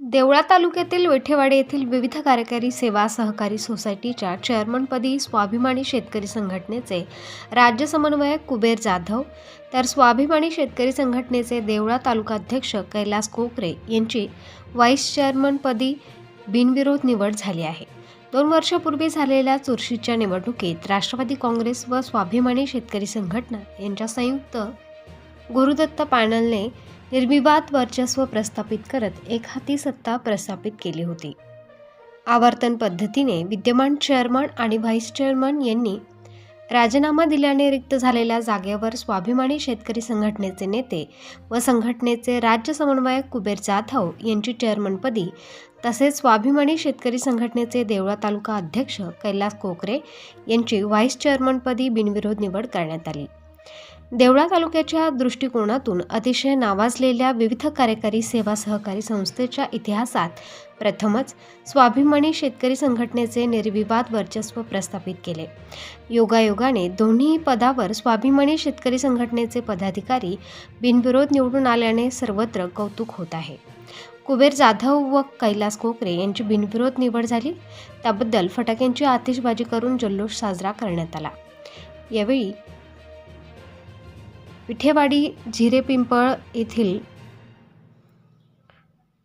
देवळा तालुक्यातील वेठेवाडी येथील विविध कार्यकारी सेवा सहकारी सोसायटीच्या चेअरमनपदी स्वाभिमानी शेतकरी संघटनेचे राज्य समन्वयक कुबेर जाधव तर स्वाभिमानी शेतकरी संघटनेचे देवळा तालुका अध्यक्ष कैलास कोकरे यांची व्हाईस चेअरमनपदी बिनविरोध निवड झाली आहे. दोन वर्षापूर्वी झालेल्या चुरशीच्या निवडणुकीत राष्ट्रवादी काँग्रेस व स्वाभिमानी शेतकरी संघटना यांच्या संयुक्त गुरुदत्त पॅनलने निर्विवाद वर्चस्व प्रस्थापित करत एकहाती सत्ता प्रस्थापित केली होती. आवर्तन पद्धतीने विद्यमान चेअरमन आणि व्हाईस चेअरमन यांनी राजीनामा दिल्याने रिक्त झालेल्या जागेवर स्वाभिमानी शेतकरी संघटनेचे नेते व संघटनेचे राज्य समन्वयक कुबेर जाधव यांची चेअरमनपदी तसेच स्वाभिमानी शेतकरी संघटनेचे देवळा तालुका अध्यक्ष कैलास कोकरे यांची व्हाईस चेअरमनपदी बिनविरोध निवड करण्यात आली. देवळा तालुक्याच्या दृष्टिकोनातून अतिशय नावाजलेल्या विविध कार्यकारी सेवा सहकारी संस्थेच्या इतिहासात प्रथमच स्वाभिमानी शेतकरी संघटनेचे निर्विवाद वर्चस्व प्रस्थापित केले. योगायोगाने दोन्ही पदावर स्वाभिमानी शेतकरी संघटनेचे पदाधिकारी बिनविरोध निवडून आल्याने सर्वत्र कौतुक होत आहे. कुबेर जाधव व कैलास कोकरे यांची बिनविरोध निवड झाली. त्याबद्दल फटाक्यांची आतिषबाजी करून जल्लोष साजरा करण्यात आला. यावेळी विठेवाडी झिरेपिंपळ येथील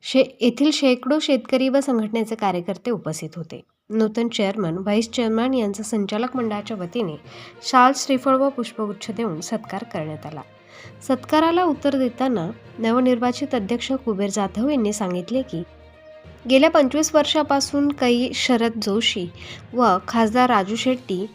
शे येथील शेकडो शेतकरी व संघटनेचे कार्यकर्ते उपस्थित होते. नूतन चेअरमन व्हाईस चेअरमन यांचा संचालक मंडळाच्या वतीने शाल श्रीफळ व पुष्पगुच्छ देऊन सत्कार करण्यात आला. सत्काराला उत्तर देताना नवनिर्वाचित अध्यक्ष कुबेर जाधव यांनी सांगितले की गेल्या पंचवीस वर्षापासून कै शरद जोशी व खासदार राजू शेट्टी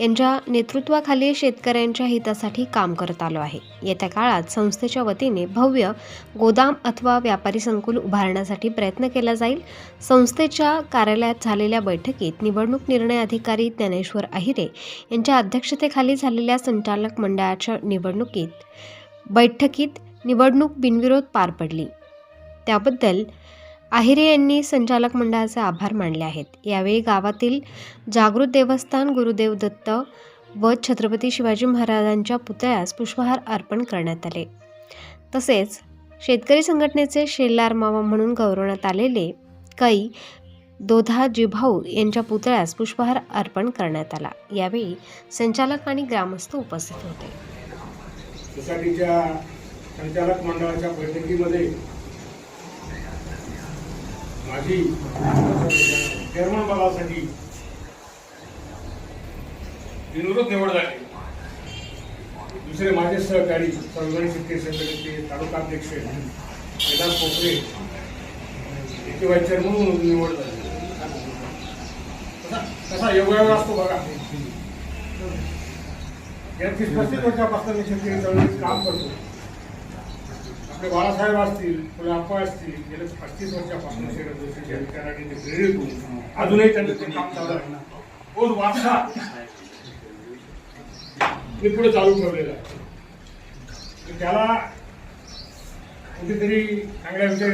यांच्या नेतृत्वाखाली शेतकऱ्यांच्या हितासाठी काम करत आलो आहे. येत्या काळात संस्थेच्या वतीने भव्य गोदाम अथवा व्यापारी संकुल उभारण्यासाठी प्रयत्न केला जाईल. संस्थेच्या कार्यालयात झालेल्या बैठकीत निवडणूक निर्णय अधिकारी ज्ञानेश्वर अहिरे यांच्या अध्यक्षतेखाली झालेल्या संचालक मंडळाच्या निवडणुकीत बैठकीत निवडणूक बिनविरोध पार पडली. त्याबद्दल आहिरे यांनी संचालक मंडळाचे आभार मानले आहेत. यावेळी गावातील जागृत देवस्थान गुरुदेव दत्त व छत्रपती शिवाजी महाराजांच्या पुतळ्यास पुष्पहार अर्पण करण्यात आले. तसेच शेतकरी संघटनेचे शेल्लार मामा म्हणून गौरवण्यात आलेले कै दोधा जिभाऊ यांच्या पुतळ्यास पुष्पहार अर्पण करण्यात आला. यावेळी संचालक आणि ग्रामस्थ उपस्थित होते. सोसायटीच्या संचालक मंडळाच्या बैठकीमध्ये माझी चेअरमन पदासाठी बिनविरोध निवड झाली दुसरे माझे सहकारी सर्वजणी शेतकरी संघटनेचे तालुका अध्यक्ष केदार पोखरे याची वाईस चेअरमन म्हणून निवड झाली कसा योगायोग असतो बघा. या तीस पस्तीस वर्षापासून मी शेतकरी चळवळीत काम करतो. आपले बाळासाहेब असतील फुले अप्पा असतील गेल्या पस्तीस वर्षापासून शरद जोशीच्या विचाराने ते प्रेरित होऊन अजूनही त्यांचं ते काम चालू आहे. तोच वारसा. मी पुढे चालू ठेवलेला आहे. त्याला कुठेतरी चांगल्या विचार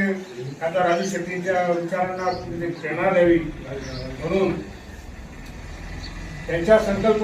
खासदार राजू शेट्टींच्या विचारांना कुठेतरी प्रेरणा द्यावी म्हणून त्यांच्या संकल्प